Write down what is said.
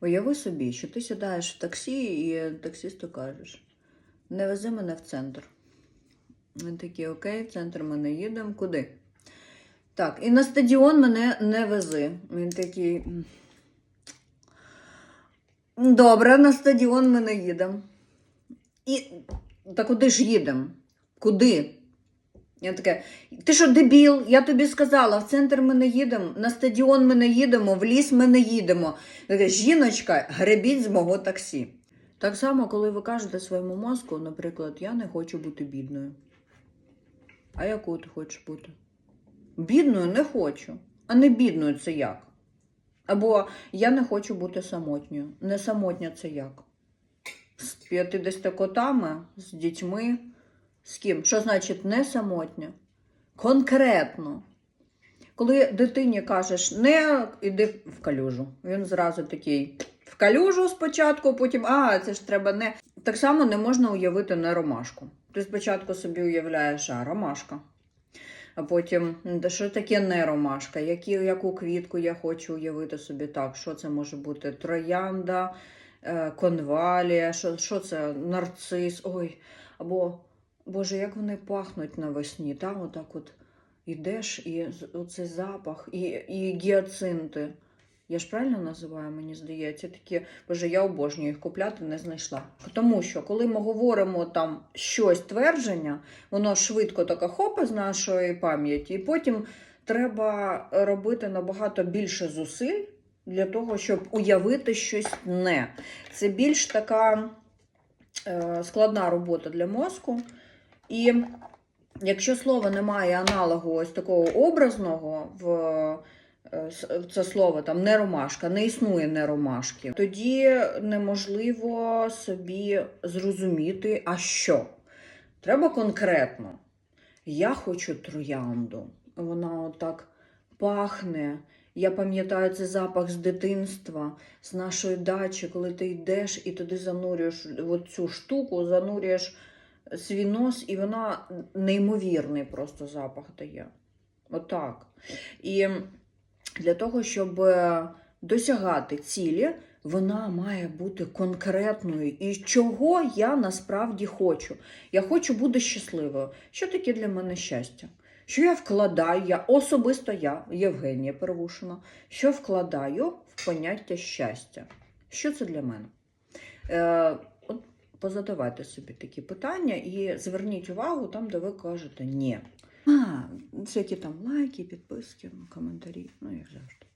Уяви собі, що ти сідаєш в таксі і таксисту кажеш: не вези мене в центр. Він такий, окей, в центр ми не їдемо. Куди? Так, і на стадіон мене не вези. Він такий. Добре, на стадіон ми не їдемо. І та куди ж їдемо? Куди? Я таке, ти що, дебіл? Я тобі сказала, в центр ми не їдемо, на стадіон ми не їдемо, в ліс ми не їдемо. Таке, Жіночка, гребіть з мого таксі. Так само, коли ви кажете своєму мозку, наприклад, я не хочу бути бідною. А якою ти хочеш бути? Бідною не хочу. А не бідною це як? Або я не хочу бути самотньою. Не самотня це як? З 50 котами, з дітьми. З ким? Що значить не самотня? Конкретно. Коли дитині кажеш не іди в калюжу, він зразу такий в калюжу спочатку, потім а, це ж треба не. Так само не можна уявити не ромашку. Ти спочатку собі уявляєш, а ромашка. А потім, що таке не ромашка? Які, яку квітку я хочу уявити собі так? Що це може бути? Троянда, е, конвалія, що, що це? Нарцис, ой, або Боже, як вони пахнуть навесні, та? Отак от ідеш, і оцей запах, і, і гіацинти. Я ж правильно називаю, мені здається, такі, боже, я обожнюю їх купляти, не знайшла. Тому що, коли ми говоримо там щось твердження, воно швидко таке хопе з нашої пам'яті, і потім треба робити набагато більше зусиль для того, щоб уявити щось не. Це більш така е, складна робота для мозку. І якщо слово не має аналогу ось такого образного в е, це слово там не ромашка, не існує не ромашки, тоді неможливо собі зрозуміти, а що. Треба конкретно. Я хочу троянду. Вона отак пахне. Я пам'ятаю цей запах з дитинства, з нашої дачі, коли ти йдеш і туди занурюєш цю штуку, занурюєш свій нос, і вона неймовірний просто запах дає. Отак. І для того, щоб е, досягати цілі, вона має бути конкретною. І чого я насправді хочу? Я хочу бути щасливою. Що таке для мене щастя? Що я вкладаю, я особисто я, Євгенія Первушина, що вкладаю в поняття щастя? Що це для мене? Е, позадавайте собі такі питання і зверніть увагу там, де ви кажете ні. А, всякі там лайки, підписки, коментарі, ну як завжди.